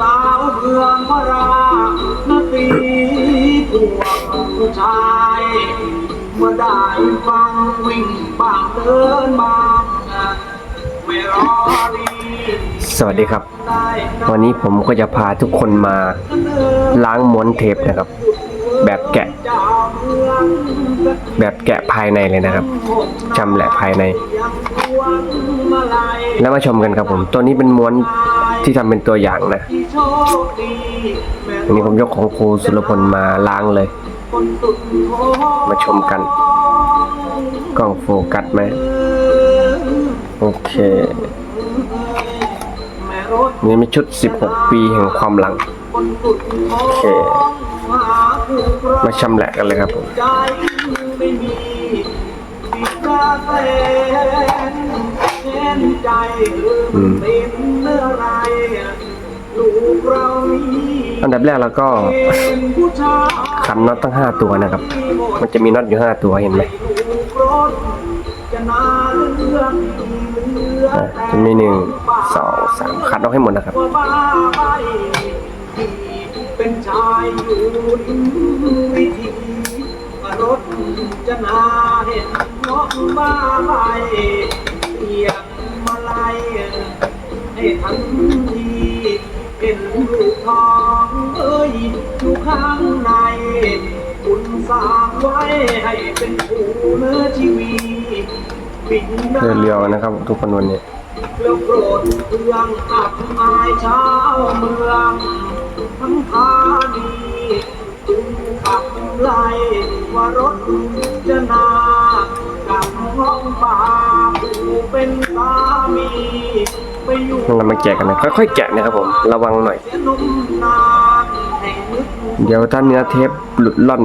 สาวเมืองวรานาตีพวกผู้ชายเมื่อได้ฟังวิ่งบางเดินมาไม่รอรีสวัสดีครับ วันนี้ผมก็จะพาทุกคนมาล้างม้วนเทปนะครับ แบบแกะ แบบแกะภายในเลยนะครับชำแหละภายใน แล้วมาชมกันครับผม ตัวนี้เป็นม้วนที่ทำเป็นตัวอย่างนะที่โชคดีแม่อันนี้ผมยกของครูสุรพลมาล้างเลย มาชมกัน กล้องโฟกัสไหมโอเคแม่รถนี่มีชุด 16 ปีแห่งความหลังโอเค มาชำแหละกันเลยครับผมใจไม่มีติดตาแฟนแทนใจลืมเป็นเมื่อไรลูกเรานี้อันดับแรกเราก็เป็นผู้ชายขันน็อตตั้ง5ตัวนะครับ มันจะมีน็อตอยู่5ตัวเห็นไหมลูกรถจะนาเรื่องเหลืออะแต่จะมีหนึ่งสองสามขัดออกให้หมดนะครับว่าบ้าใบที่ เป็นชายอยู่ริมวิธีรถจะนาเห็นเงาะบ้าใบเสียงมาไลายให้ทันทีเห็นลูกทองเอ้ยอยู่ข้างในคุณสร้างไว้ให้เป็นผู้เนื้อชีวีบินเรียวนะครับ ทุกคนวันนี้แล้วโปรดเพื่องอับอายชาวเมือง ทั้งพานีจึงขับไล่ว่ารถจะนากับห้องป่าผู้เป็นสามีไปอยู่เรามาแกะกันนะค่อยๆแกะนะครับผมระวังหน่อย เดี๋ยวถ้าเนื้อเทปหลุดล่อน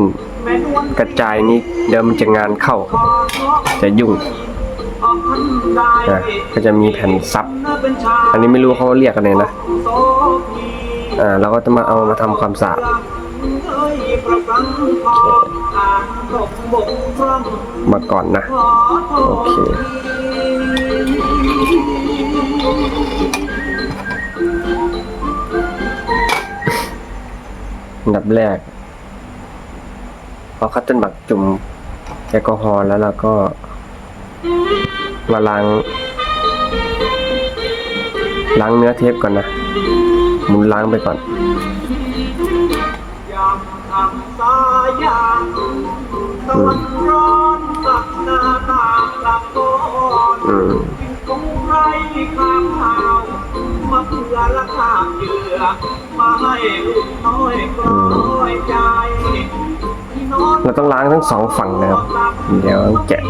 กระจายนี้เดี๋ยวมันจะงานเข้า จะยุ่งนะก็จะมีแผ่นซับ อันนี้ไม่รู้เขาเรียกกันเลยนะ อ่าเราก็จะมาเอามาทำความสะอาดมาก่อนนะขอโทษโอเคอันดับแรกเอาคัตเติ้ลบักจุ่มแอลกอฮอล์แล้วเราก็มาล้างล้างเนื้อเทปก่อนนะ หมุนล้างไปก่อนยามทางสายยางตะวันร้อนสักหน้าต่างหลับก่อนอืมกินกุ้งไรข้ามข่าวมาเพื่อละข้ามเหยื่อมาให้ลูกน้อยกลอยใจที่นอนเราต้องล้างทั้งสองฝั่งนะครับ เดี๋ยวแกะ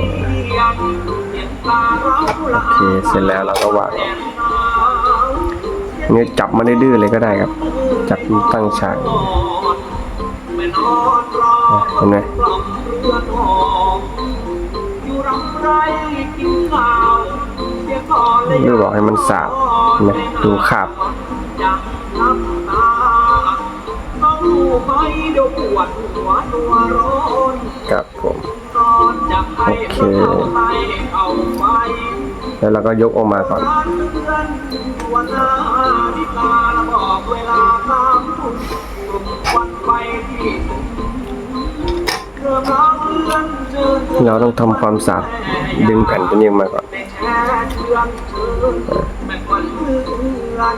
โอเค เสร็จแล้วเราก็วาง เนี่ยจับมาดื้อๆเลยก็ได้ครับ จับตั้งฉากเห็นไหมดูบอกให้มันสาดนไหมดูคราบต้องรู้ไหมเดี๋ยวปวดหัวตัวร้อนครับผมโอเค แล้วเราก็ยกออกมาก่อน วันนาฬิกาบอกเวลาสามทุ่มกลุ่มวันไปที่เริ่มร้องเรื่องเจอเธอเราต้องทำความสะอาดดึงแผ่นตัวนี้ออกมาก่อนแช่เชืองเชิญแม่ควันเลื่อน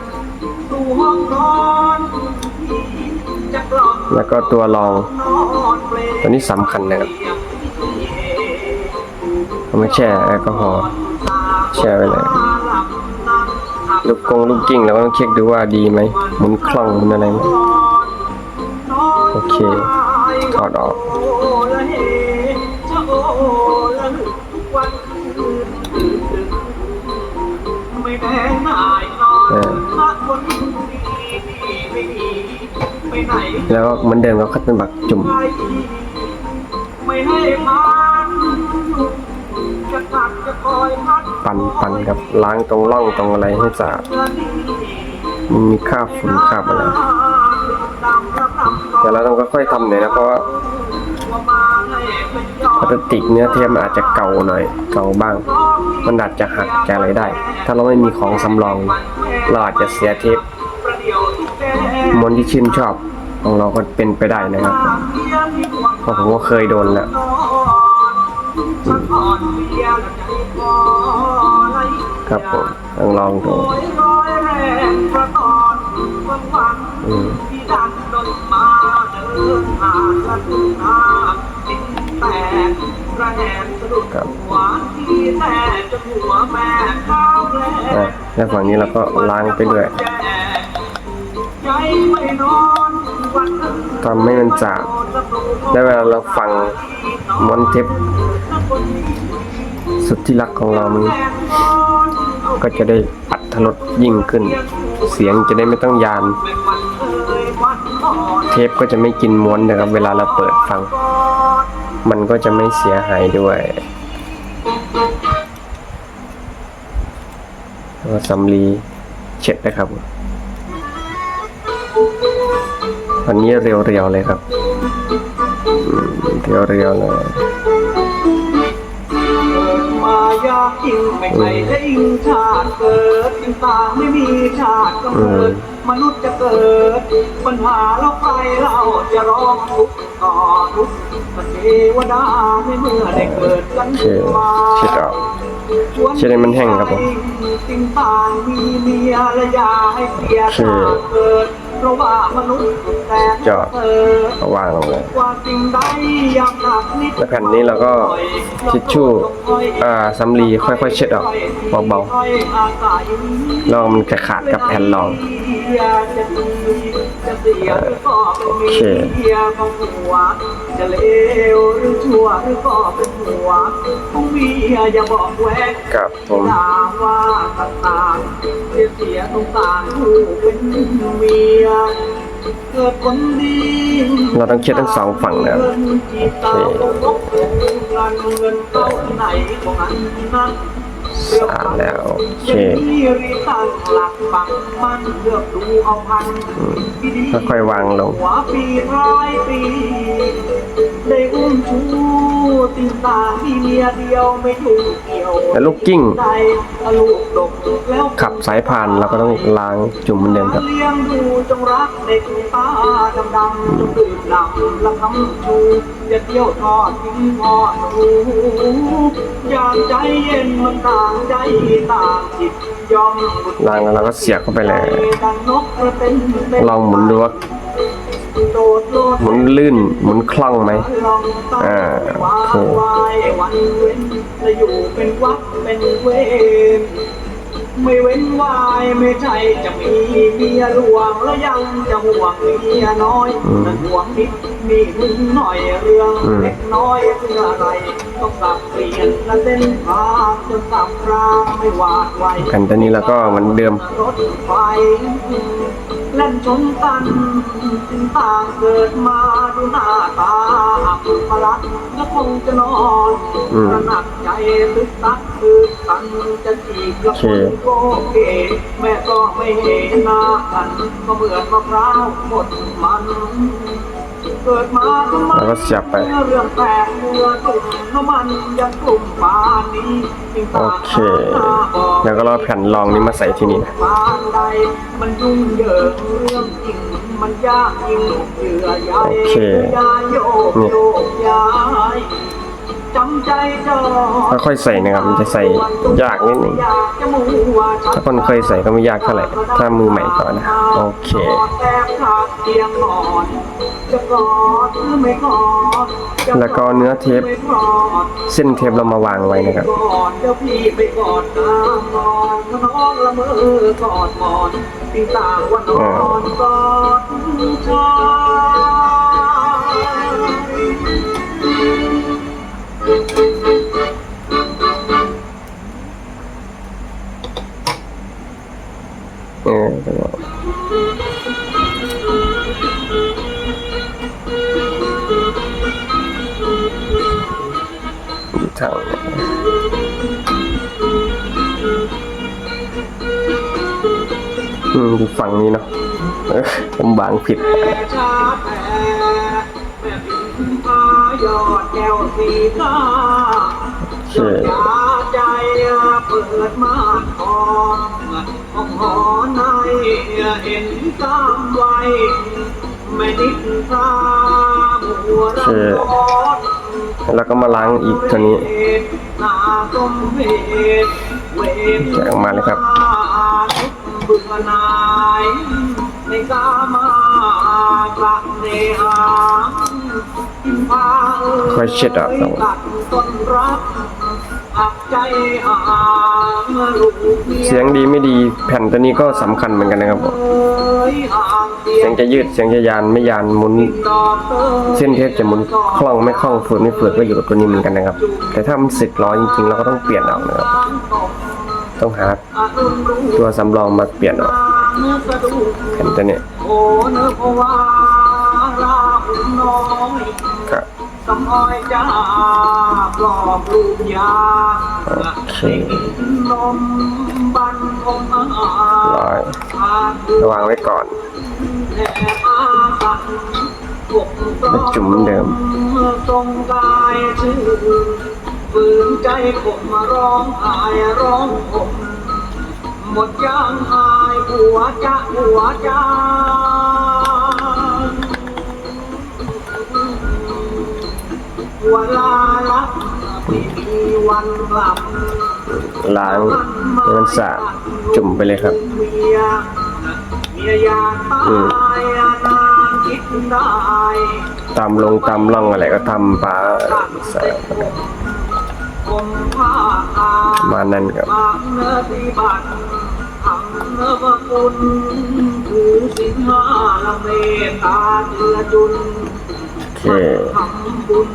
สู่ห้องนอนจะกล่อมแล้วก็ตัวรอง นอนเปลตัวนี้สำคัญนะครับเอามาแช่แอลกอฮอล์แช่ไว้เลย ลูกกงลูกกิ้งเราก็ต้องเช็คดูว่าดีไหมหมุนคล่องมุนอะไรไหมโอเคถอดออกแล้วเหมือนเดิมก็คัดเป็นบักจุ่มไม่ให้ผ่า ปั่นปั่นครับล้างตรงร่องตรงอะไรให้สะอาดมีคราบฝุ่นคราบอะไรแต่เราต้องค่อยๆทำหน่อยนะเพราะว่าพลาสติกเนื้อเทปมันอาจจะเก่าหน่อยเก่าบ้าง มันอาจจะหักจะอะไรได้ ถ้าเราไม่มีของสำรอง เราอาจจะเสียเทปประเดี๋ยวที่แก้มนที่ชื่นชอบของเราก็เป็นไปได้นะครับเพราะผมก็เคยโดนแล้ว ครับผมลองลองดูอืมครับอะแล้วฝั่งนี้เราก็ล้างไปด้วยทำให้มันสะอาดแล้วเวลาเราฟังมอนเทป สุดที่รักของเรามันก็จะได้อัตรสยิ่งขึ้น เสียงจะได้ไม่ต้องยาน เทปก็จะไม่กินม้วนนะครับ เวลาเราเปิดฟัง มันก็จะไม่เสียหายด้วยแล้วสำลีเช็ดนะครับ วันนี้เรียวๆเลยครับ เรียวๆเลยายากจริงไม่ใช่ได้ยิ่งชาติเกิดจึงต่างไม่มีชาติกำเนิดมนุษย์จะเกิดปัญหาแล้วใครเราจะร้องทุกข์ต่อทุกข์เทวดาในเมื่อได้เกิดกันมาเช็ดออกเช็ดให้มันแห้งครับผมจึงต่างมีเมียและยาให้เสียชาติเกิด เพราะว่ามนุษย์แต่จอดเกิดก็วางลงเลยว่าสิ่งใดอยากหนักนิดแล้วแผ่นนี้เราก็ทิชชู่อ่าสำลีค่อยๆเช็ดออกเบาๆลองมันจะขาดกับแผ่นรอง โอเคจะเลวหรือชั่วหรือก็เป็นหัวของเมียอย่าบอกแหวกกับผมด่าว่าต่างๆเสียเสียสงสารผู้เป็นเมียเกิดคนดีเราต้องเช็ดทั้งสองฝั่งนะครับโอเค เงินเข้าไหนของอันนั้นสะอาดแล้วโอเคมีรีตั้งหลักปักมันเลือกดูเอาพันอืมค่อยๆวางลง ติดตาที่เมียเดียวไม่ถูกเกี่ยวแล้วลูกกิ้งได้ลูกดกแล้วขับสายพานเราก็ต้องล้างจุ่มเหมือนเดิมครับเลี้ยงดูจงรักเด็กตาดำดำๆจงดื่มดำและคำชูอย่าเที่ยวทอดทิ้งทอดหูอย่างใจเย็นมันต่างใจต่างจิตยอมล้างแล้วเราก็เสียบเข้าไปเลยดังนกกระเต็นเป็นลองหมุนดูว่าโดดโลด หมุนลื่นหมุนคล่องไหมอ่าโอเควายวันเว้นจะอยู่เป็นวักเป็นเวรไม่เว้นวายไม่ใช่จะมีเมียหลวงแล้วยังจะห่วงเมียน้อยนั่นห่วงนิดมีมึงหน่อยเรื่องเล็กน้อยเพื่ออะไรต้องปรับเปลี่ยนและเส้นทางจนสับราไม่หวาดไหวแผ่นตัวนี้แล้วก็เหมือนเดิมรถไฟ เล่นชนกันถึงต่างเกิดมาดูหน้าตาอับพลักและคงจะนอนระหนักใจตึกตักคือกันจะจีบละคนโกเกแม่ก็ไม่เห็นหน้ากันก็เหมือนมะพร้าวหมดมัน แล้วก็เสียบไป โอเค แล้วก็เราแผ่นรองนี้มาใส่ที่นี่นะโอเคนี่ ค่อยๆใส่นะครับ มันจะใส่ยากนิดนึงอยากจะมัวชักถ้าคนเคยใส่ก็ไม่ยากเท่าไหร่ถ้ามือใหม่ก่อนนะโอเคแอบขาดเตียงนอนจะกอดหรือไม่กอดจะแล้วก็เนื้อเทปไม่กอดเส้นเทปเรามาวางไว้นะครับกอดเดี๋ยวพี่ไปกอดนา เคยาใจเปิดมาทองของหอนายเห็นตามไว้ไม่นิดตามัวรำร้อนแล้วก็มาล้างอีกตัวนี้นาสมเหตุเวรแกะออกมาเลยครับเบื่อหน่ายในกามา ปรักเนหากินพาเอ่ยค่อยเช็ดออกครับตัดต้นรักอับใจอ่างลูกเมียเสียงดีไม่ดีแผ่นตัวนี้ก็สำคัญเหมือนกันนะครับผมเอ้ยห่างเสีเสียงจะยืดเสียงจะยานไม่ยานหมุนดอกเอ่ยเส้นเทปจะหมุนคล่องไม่คล่องฝืดไม่ฝืดก็อยู่กับตัวนี้เหมือนกันนะครับ แต่ถ้ามันสึกล้อจริงๆเราก็ต้องเปลี่ยนออกนะครับต้องหาตัวสำรองมาเปลี่ยนออกแผ่นตัวเนี้ยโอ้เนื้อเพราะว่าราหุ่นน้อยครับสำอ้อยจ้าปลอบลูกยาโอเคนมบันอมอาหาร้อยขาดเดืระวางไว้ก่อนแห่อาสันพวกแล้วจุ่มเหมือนเดิมทรงกายชื่อฝืนใจผมมาร้องไห้ร้องผมหมดยางอายหัวจะหัวใจเวลาลับไม่มีวันกลับล้างให้มันสะอาดจุ่มไปเลยครับ เมียเมียอยากตายนานคิดได้ตามลงตามร่องอะไรก็ทำปลาส่ผมผ้าอามานั่นครับ บางเนื้อที่บัตรทำเนื้อพระคุณถือสินห้าละเมตตาเจือจุนโอเค ทำบุญ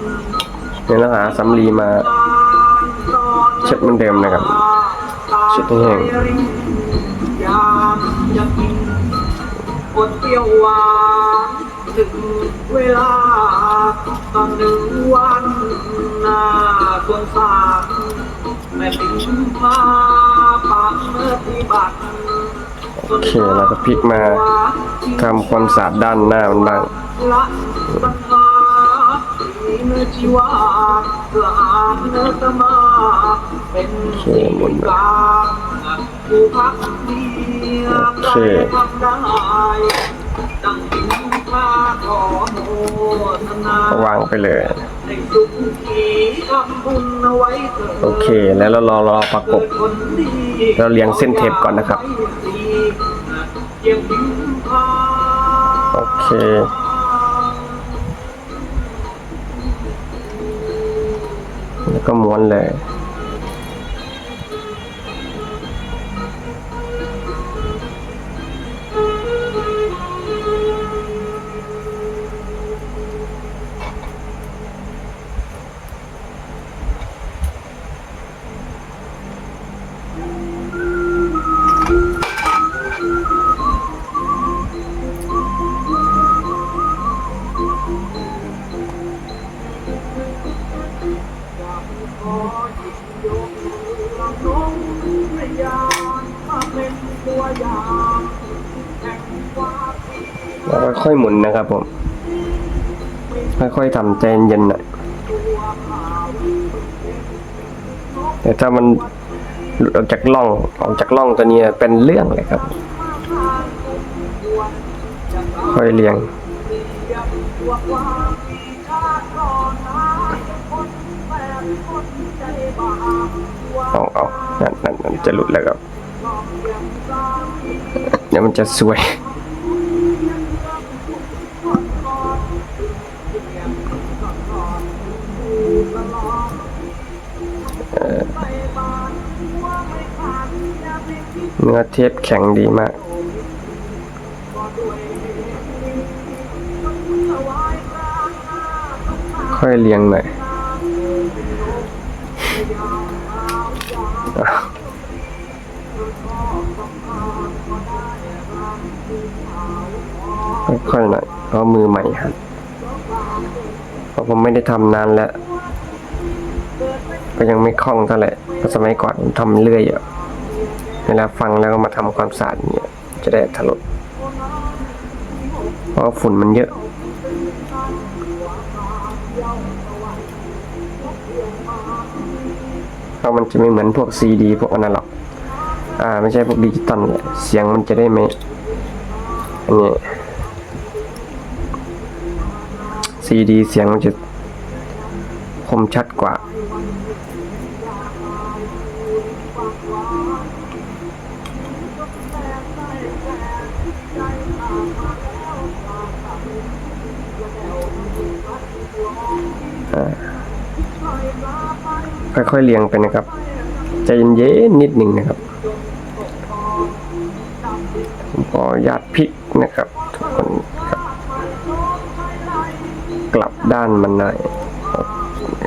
เนี่เราหาสำลีมาเช็ดเหมือนเดิมนะครับเช็ดให้แห้งอดเปรี้ยวหวานถึงเวลาตั้งหนึ่งวันหน้าสงสารแม่ปิ่นพาปากเมื่อที่บัตรโอเคแล้วก็พลิกมาทำความสะอาดด้านหน้ามันบ้าง ชีวาเพื่อหาเนื้อสมา เป็นสิ่งกลางผู้พักดีโอเคทำได้ดังถึงข้าขอโมทนาวางไปเลย โอเคแล้วเรารอรอประกบ เราเรียงเส้นเทปก่อนนะครับ โอเค แล้วก็ม้วนเลย ค่อยหมุนนะครับผม ค่อยๆทำใจเย็นๆหน่อยแต่ถ้ามันหลุดออกจากล่องออกจากล่องตัวนี้เป็นเรื่องเลยครับ ค่อยเรียงเอาเอานั่นนั่นนั่นจะหลุดแล้วครับ เดี๋ยวมันจะสวย เนื้อเทปแข็งดีมาก ค่อยเรียงหน่อยค่อยๆหน่อยเพราะมือใหม่ครับเพราะผมไม่ได้ทำนานแล้ว ก็ยังไม่คล่องเท่าไหร่เพราะสมัยก่อนผมทำเรื่อยอะเวลาฟังแล้วก็มาทำความสะอาดเนี่ยจะได้ถลดเพราะฝุ่นมันเยอะ เพราะมันจะไม่เหมือนพวกซีดีพวกอนาล็อก อ่าไม่ใช่พวกดิจิตอลเนี่ยเสียงมันจะได้ไม่อันนี้ซีดีเสียงมันจะ คมชัดกว่า ค่อยๆเรียงไปนะครับ ใจเย็นๆนิดหนึ่งนะครับ ผมขอญาตพลิกนะครับทุกคนกลับด้านมันหน่อย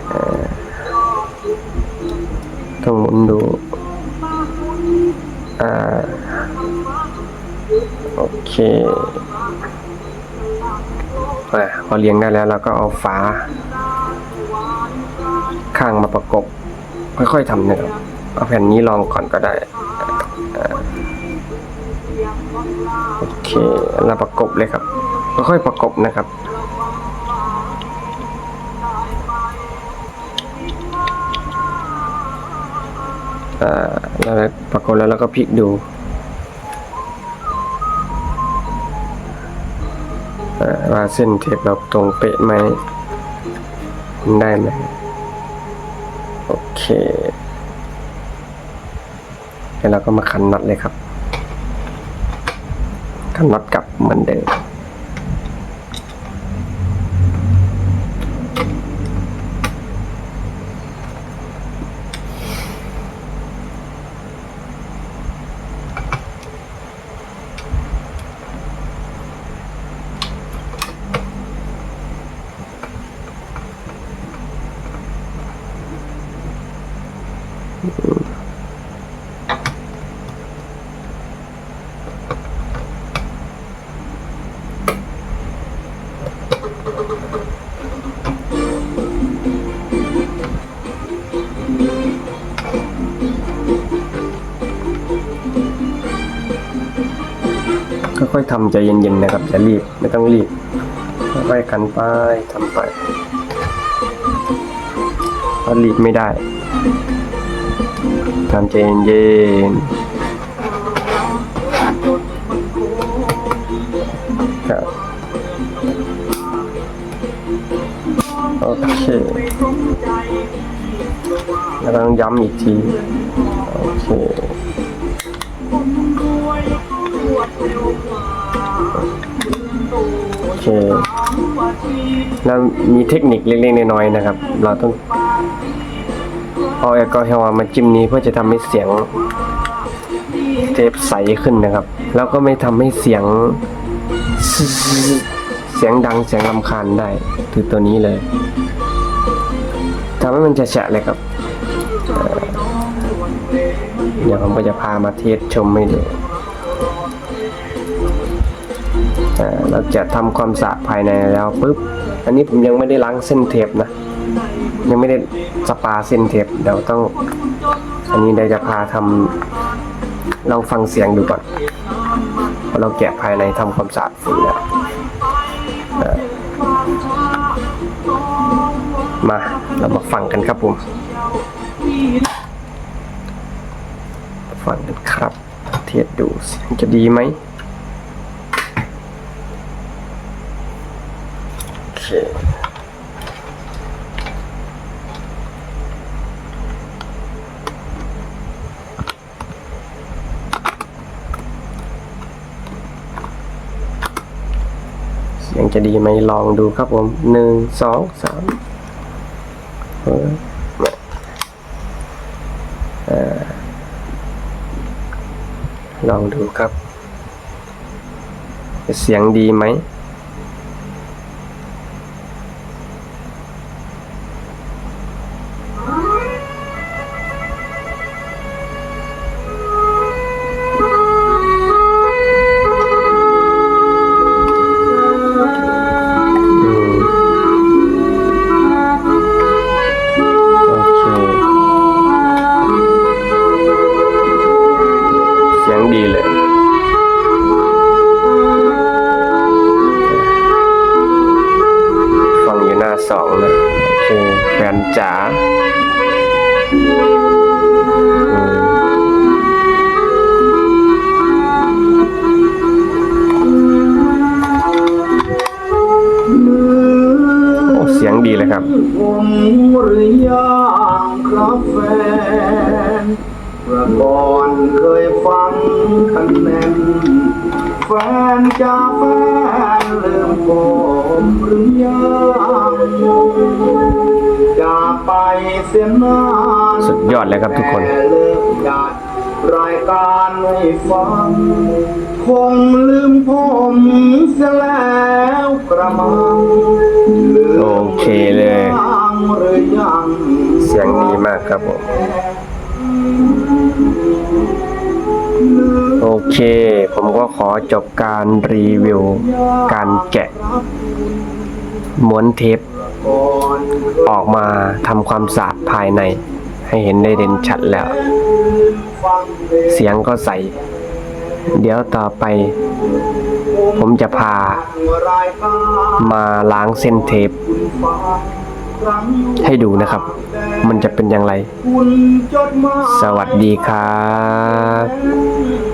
เอ่อ ต้องหมุนดูอ่าโอเคอะพอเรียงได้แล้วเราก็เอาฝา ข้างมาประกบ ค่อยๆทำนะครับเอาแผ่นนี้ลองก่อนก็ได้อโอเคแล้วประกบเลยครับ ค่อยๆประกบนะครับ อ่าแล้วประกบแล้วเราก็พลิกดูว่าเส้นเทปเราตรงเป๊ะไหมได้ไหมโอเคแล้วเราก็มาขันน็อตเลยครับขันน็อตกลับเหมือนเดิม ค่อยๆทำใจเย็นๆนะครับอย่ารีบไม่ต้องรีบค่อยๆขันไปทำไปเพราะรีบไม่ได้ทำใจเย็นๆครับโอเคแล้วต้องย้ำอีกที โอเค เค แล้วมีเทคนิคเล็กๆน้อยๆนะครับ เราต้องเอาแอลกอฮอล์มาจิ้มนี้เพื่อจะทำให้เสียงเทปใสขึ้นนะครับ แล้วก็ไม่ทำให้เสียง เสียงดังเสียงลำคาญได้คือตัวนี้เลยทำให้มันจะแฉะเลยครับเอ่อเดี๋ยวผมก็จะพามาเทสชมให้ดู เราจะทำความสะอาดภายในแล้วปุ๊บ อันนี้ผมยังไม่ได้ล้างเส้นเทปนะ ยังไม่ได้สปาเส้นเทปเดี๋ยวต้อง อันนี้เดี๋ยวจะพาทำลองฟังเสียงดูก่อนพอเราแกะภายในทำความสะอาดเสร็จแล้วมาเรามาฟังกันครับผมฟังกันครับ เทสดูเสียงจะดีไหม โอ เคเสียงจะดีไหมลองดูครับผมหนึ่งสองสามเออลองดูครับ เสียงดีไหม ดีเลยครับผมหรือยังครับแฟนเมื่อก่อนเคยฟังคะแนนแฟนจะแฟนลืมผมหรือยังจะไปเสียนานสุดยอดเลยครับทุกคนแต่เลิกจัดรายการให้ฟัง คงลืมผมเสียแล้วกระมังลืมโอเคเลยยังหรือยังเสียงดีมากครับผม โอเค ผมก็ขอจบการรีวิว การแกะ ม้วนเทป ก่อนออกมาทำความสะอาดภายใน ให้เห็นได้เด่นชัดแล้ว ฟังเพลง เสียงก็ใส เดี๋ยวต่อไป ผมจะพามาล้างเส้นเทป ให้ดูนะครับ มันจะเป็นอย่างไร สวัสดีครับ